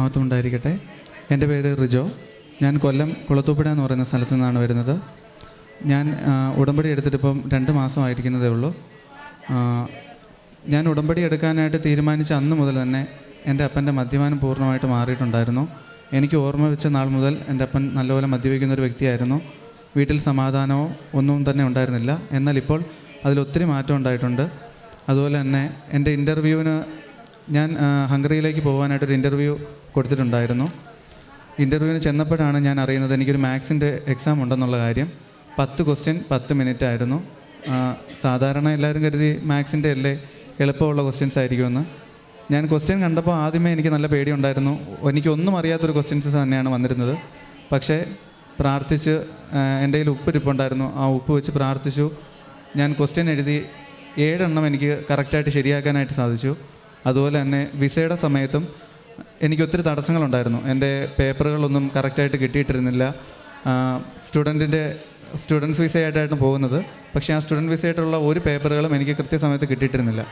മഹത്വം ഉണ്ടായിരിക്കട്ടെ എന്റെ പേര് റിജോ. ഞാൻ കൊല്ലം കുളത്തൂപ്പുഴ എന്ന് പറയുന്ന സ്ഥലത്തു നിന്നാണ് വരുന്നത്. ഞാൻ ഉടമ്പടി എടുത്തിട്ടിപ്പം രണ്ട് മാസമായിരിക്കുന്നതേ ഉള്ളൂ. ഞാൻ ഉടമ്പടി എടുക്കാനായിട്ട് തീരുമാനിച്ച അന്ന് മുതൽ തന്നെ എന്റെ അപ്പന്റെ മദ്യപാനം പൂർണമായിട്ട് മാറിയിട്ടുണ്ടായിരുന്നു. എനിക്ക് ഓർമ്മ വെച്ച നാൾ മുതൽ എന്റെ അപ്പൻ നല്ലപോലെ മദ്യപിക്കുന്ന ഒരു വ്യക്തിയായിരുന്നു. വീട്ടിൽ സമാധാനമോ ഒന്നും തന്നെ ഉണ്ടായിരുന്നില്ല. എന്നാൽ ഇപ്പോൾ അതിലൊത്തിരി മാറ്റം ഉണ്ടായിട്ടുണ്ട്. അതുപോലെ തന്നെ എന്റെ ഇന്റർവ്യൂവിന് ഞാൻ ഹംഗറിയിലേക്ക് പോകാനായിട്ട് ഒരു ഇന്റർവ്യൂ കൊടുത്തിട്ടുണ്ടായിരുന്നു ഇന്റർവ്യൂവിന് ചെന്നപ്പോഴാണ് ഞാൻ അറിയുന്നത് എനിക്കൊരു മാത്സിന്റെ എക്സാം ഉണ്ടെന്നുള്ള കാര്യം. പത്ത് ക്വസ്റ്റ്യൻ പത്ത് മിനിറ്റ് ആയിരുന്നു. സാധാരണ എല്ലാവരും കരുതി മാത്സിന്റെ അല്ലേ എളുപ്പമുള്ള ക്വസ്റ്റ്യൻസ് ആയിരിക്കുമെന്ന്. ഞാൻ ക്വസ്റ്റ്യൻ കണ്ടപ്പോൾ ആദ്യമേ എനിക്ക് നല്ല പേടിയുണ്ടായിരുന്നു. എനിക്കൊന്നും അറിയാത്തൊരു ക്വസ്റ്റ്യൻസ് തന്നെയാണ് വന്നിരുന്നത്. പക്ഷേ പ്രാർത്ഥിച്ച് എന്റെ കയ്യിൽ ഉപ്പിരിപ്പുണ്ടായിരുന്നു. ആ ഉപ്പ് വെച്ച് പ്രാർത്ഥിച്ചു. ഞാൻ ക്വസ്റ്റ്യൻ എഴുതി ഏഴെണ്ണം എനിക്ക് കറക്റ്റായിട്ട് ശരിയാക്കാനായിട്ട് സാധിച്ചു. അതുപോലെ തന്നെ വിസയുടെ സമയത്തും എനിക്ക് ഒത്തിരി തടസ്സങ്ങളുണ്ടായിരുന്നു. എന്റെ പേപ്പറുകളൊന്നും കറക്റ്റായിട്ട് കിട്ടിയിട്ടിരുന്നില്ല. സ്റ്റുഡന്റിന്റെ സ്റ്റുഡൻസ് വിസയായിട്ടായിരുന്നു പോകുന്നത്. പക്ഷേ ആ സ്റ്റുഡന്റ് വിസയായിട്ടുള്ള ഒരു പേപ്പറുകളും എനിക്ക് കൃത്യസമയത്ത് കിട്ടിയിട്ടിരുന്നില്ല.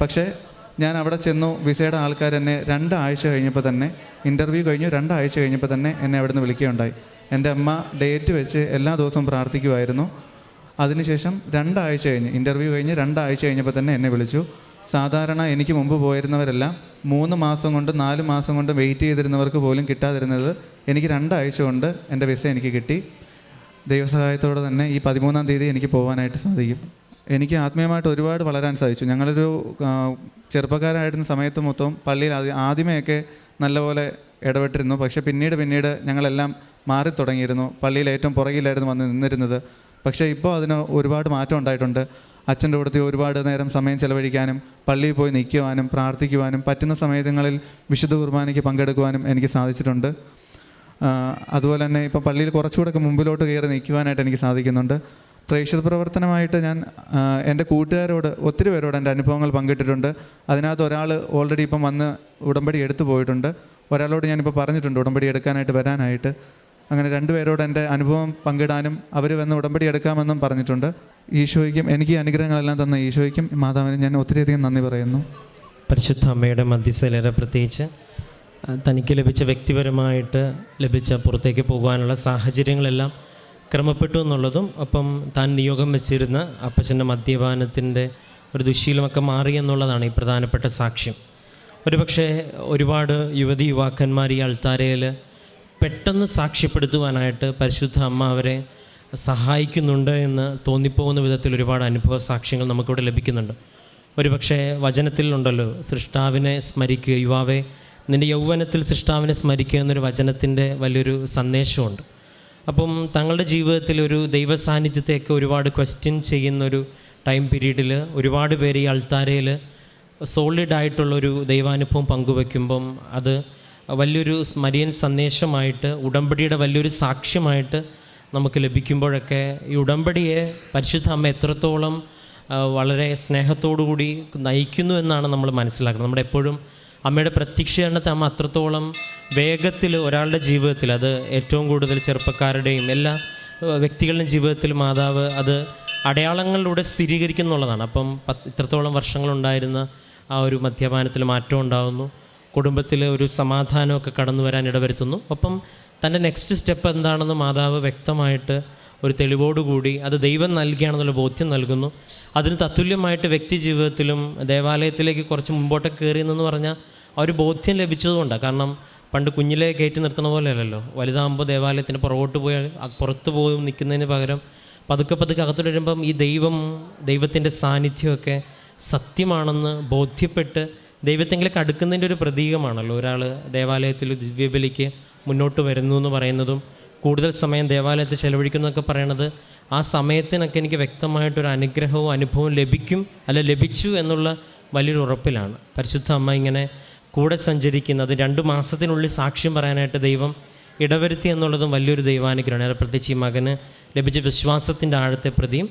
പക്ഷേ ഞാൻ അവിടെ ചെന്നു വിസയുടെ ആൾക്കാർ എന്നെ രണ്ടാഴ്ച കഴിഞ്ഞപ്പോൾ തന്നെ ഇന്റർവ്യൂ കഴിഞ്ഞു രണ്ടാഴ്ച കഴിഞ്ഞപ്പോൾ തന്നെ എന്നെ അവിടെ നിന്ന് വിളിക്കുകയുണ്ടായി. എന്റെ അമ്മ ഡേറ്റ് വെച്ച് എല്ലാ ദിവസവും പ്രാർത്ഥിക്കുമായിരുന്നു. അതിനുശേഷം രണ്ടാഴ്ച കഴിഞ്ഞ് ഇന്റർവ്യൂ കഴിഞ്ഞ് രണ്ടാഴ്ച കഴിഞ്ഞപ്പോൾ തന്നെ എന്നെ വിളിച്ചു. സാധാരണ എനിക്ക് മുമ്പ് പോയിരുന്നവരെല്ലാം മൂന്ന് മാസം കൊണ്ട് നാല് മാസം കൊണ്ട് വെയിറ്റ് ചെയ്തിരുന്നവർക്ക് പോലും കിട്ടാതിരുന്നത് എനിക്ക് രണ്ടാഴ്ച കൊണ്ട് എന്റെ വിസ എനിക്ക് കിട്ടി. ദൈവസഹായത്തോടെ തന്നെ ഈ പതിമൂന്നാം തീയതി എനിക്ക് പോകാനായിട്ട് സാധിക്കും. എനിക്ക് ആത്മീയമായിട്ട് ഒരുപാട് വളരാൻ സാധിച്ചു. ഞങ്ങളൊരു ചെറുപ്പക്കാരായിരുന്ന സമയത്ത് മൊത്തം പള്ളിയിൽ ആദ്യം ആദ്യമേയൊക്കെ നല്ലപോലെ ഇടപെട്ടിരുന്നു. പക്ഷേ പിന്നീട് പിന്നീട് ഞങ്ങളെല്ലാം മാറി തുടങ്ങിയിരുന്നു പള്ളിയിൽ ഏറ്റവും പുറകിലായിരുന്നു വന്ന് നിന്നിരുന്നത്. പക്ഷേ ഇപ്പോൾ അതിന് ഒരുപാട് മാറ്റം ഉണ്ടായിട്ടുണ്ട്. അച്ഛന്റെ കൂടത്തിൽ ഒരുപാട് നേരം സമയം ചെലവഴിക്കാനും പള്ളിയിൽ പോയി നിൽക്കുവാനും പ്രാർത്ഥിക്കുവാനും പറ്റുന്ന സമയങ്ങളിൽ വിശുദ്ധ കുർബാനയ്ക്ക് പങ്കെടുക്കുവാനും എനിക്ക് സാധിച്ചിട്ടുണ്ട്. അതുപോലെ തന്നെ ഇപ്പോൾ പള്ളിയിൽ കുറച്ചുകൂടെ മുമ്പിലോട്ട് കയറി നിൽക്കുവാനായിട്ട് എനിക്ക് സാധിക്കുന്നുണ്ട്. പ്രേക്ഷിത പ്രവർത്തനമായിട്ട് ഞാൻ എന്റെ കൂട്ടുകാരോട് ഒത്തിരി പേരോട് എന്റെ അനുഭവങ്ങൾ പങ്കിട്ടിട്ടുണ്ട്. അതിനകത്ത് ഒരാൾ ഓൾറെഡി ഇപ്പം വന്ന് ഉടമ്പടി എടുത്തു പോയിട്ടുണ്ട്. ഒരാളോട് ഞാനിപ്പോൾ പറഞ്ഞിട്ടുണ്ട് ഉടമ്പടി എടുക്കാനായിട്ട് വരാനായിട്ട്. അങ്ങനെ രണ്ടുപേരോട് എന്റെ അനുഭവം പങ്കിടാനും അവർ വന്ന് ഉടമ്പടി എടുക്കാമെന്നും പറഞ്ഞിട്ടുണ്ട്. ഈശോയ്ക്കും എനിക്ക് അനുഗ്രഹങ്ങളെല്ലാം തന്ന ഈശോയ്ക്കും മാതാവിന് ഞാൻ ഒത്തിരിയധികം നന്ദി പറയുന്നു. പരിശുദ്ധ അമ്മയുടെ മധ്യസ്ഥലരെ പ്രത്യേകിച്ച് തനിക്ക് ലഭിച്ച വ്യക്തിപരമായിട്ട് ലഭിച്ച പുറത്തേക്ക് പോകാനുള്ള സാഹചര്യങ്ങളെല്ലാം ക്രമപ്പെട്ടു എന്നുള്ളതും ഒപ്പം താൻ നിയോഗം വെച്ചിരുന്ന അപ്പച്ചന്റെ മദ്യപാനത്തിന്റെ ഒരു ദുശീലമൊക്കെ മാറി എന്നുള്ളതാണ് ഈ പ്രധാനപ്പെട്ട സാക്ഷ്യം. ഒരുപക്ഷെ ഒരുപാട് യുവതി യുവാക്കന്മാർ ഈ അൾത്താരയിൽ പെട്ടെന്ന് സാക്ഷ്യപ്പെടുത്തുവാനായിട്ട് പരിശുദ്ധ അമ്മ അവരെ സഹായിക്കുന്നുണ്ട് എന്ന് തോന്നിപ്പോകുന്ന വിധത്തിൽ ഒരുപാട് അനുഭവ സാക്ഷ്യങ്ങൾ നമുക്കിവിടെ ലഭിക്കുന്നുണ്ട്. ഒരുപക്ഷെ വചനത്തിലുണ്ടല്ലോ സൃഷ്ടാവിനെ സ്മരിക്കുക. യുവാവെ നിന്റെ യൗവനത്തിൽ സൃഷ്ടാവിനെ സ്മരിക്കുക എന്നൊരു വചനത്തിന്റെ വലിയൊരു സന്ദേശമുണ്ട്. അപ്പം തങ്ങളുടെ ജീവിതത്തിൽ ഒരു ദൈവ സാന്നിധ്യത്തെയൊക്കെ ഒരുപാട് ക്വസ്റ്റ്യൻ ചെയ്യുന്നൊരു ടൈം പീരീഡിൽ ഒരുപാട് പേര് ഈ അൾത്താരയിൽ സോളിഡായിട്ടുള്ളൊരു ദൈവാനുഭവം പങ്കുവെക്കുമ്പം അത് വലിയൊരു സ്മരിയൻ സന്ദേശമായിട്ട് ഉടമ്പടിയുടെ വലിയൊരു സാക്ഷ്യമായിട്ട് നമുക്ക് ലഭിക്കുമ്പോഴൊക്കെ ഈ ഉടമ്പടിയെ പരിശുദ്ധ അമ്മ എത്രത്തോളം വളരെ സ്നേഹത്തോടു കൂടി നയിക്കുന്നു എന്നാണ് നമ്മൾ മനസ്സിലാക്കുന്നത്. നമ്മുടെ എപ്പോഴും അമ്മയുടെ പ്രത്യക്ഷീകരണത്തെ അമ്മ അത്രത്തോളം വേഗത്തിൽ ഒരാളുടെ ജീവിതത്തിൽ അത് ഏറ്റവും കൂടുതൽ ചെറുപ്പക്കാരുടെയും എല്ലാ വ്യക്തികളുടെയും ജീവിതത്തിൽ മാതാവ് അത് അടയാളങ്ങളിലൂടെ സ്ഥിരീകരിക്കുന്നുള്ളതാണ്. അപ്പം പത്ത് ഇത്രത്തോളം വർഷങ്ങളുണ്ടായിരുന്ന ആ ഒരു മദ്യപാനത്തിൽ മാറ്റം ഉണ്ടാകുന്നു കുടുംബത്തിൽ ഒരു സമാധാനമൊക്കെ കടന്നു വരാൻ ഇടവരുത്തുന്നു. ഒപ്പം തന്റെ നെക്സ്റ്റ് സ്റ്റെപ്പ് എന്താണെന്ന് മാതാവ് വ്യക്തമായിട്ട് ഒരു തെളിവോടുകൂടി അത് ദൈവം നൽകിയാണെന്നുള്ള ബോധ്യം നൽകുന്നു. അതിന് തത്തുല്യമായിട്ട് വ്യക്തി ജീവിതത്തിലും ദേവാലയത്തിലേക്ക് കുറച്ച് മുമ്പോട്ടൊക്കെ കയറിയെന്ന് പറഞ്ഞാൽ ആ ഒരു ബോധ്യം ലഭിച്ചതുകൊണ്ടാണ് കാരണം പണ്ട് കുഞ്ഞിലെ കയറ്റി നിർത്തണ പോലെയല്ലല്ലോ. വലുതാകുമ്പോൾ ദേവാലയത്തിന് പുറകോട്ട് പോയി പുറത്ത് പോയി നിൽക്കുന്നതിന് പകരം പതുക്കെ പതുക്കെ അകത്തോട്ട് വരുമ്പം ഈ ദൈവം ദൈവത്തിന്റെ സാന്നിധ്യമൊക്കെ സത്യമാണെന്ന് ബോധ്യപ്പെട്ട് ദൈവത്തെങ്കിലേക്ക് അടുക്കുന്നതിന്റെ ഒരു പ്രതീകമാണല്ലോ. ഒരാൾ ദേവാലയത്തിൽ ദിവ്യബലിക്ക് മുന്നോട്ട് വരുന്നു എന്ന് പറയുന്നതും കൂടുതൽ സമയം ദേവാലയത്തിൽ ചെലവഴിക്കുന്നതൊക്കെ പറയണത് ആ സമയത്തിനൊക്കെ എനിക്ക് വ്യക്തമായിട്ടൊരു അനുഗ്രഹവും അനുഭവവും ലഭിക്കും അല്ല ലഭിച്ചു എന്നുള്ള വലിയൊരു ഉറപ്പിലാണ്. പരിശുദ്ധ അമ്മ ഇങ്ങനെ കൂടെ സഞ്ചരിക്കുന്നത് രണ്ട് മാസത്തിനുള്ളിൽ സാക്ഷ്യം പറയാനായിട്ട് ദൈവം ഇടവരുത്തി എന്നുള്ളതും വലിയൊരു ദൈവാനുഗ്രഹമാണ്. പ്രത്യേകിച്ച് ഈ മകന് ലഭിച്ച വിശ്വാസത്തിന്റെ ആഴത്തെ പ്രതിയും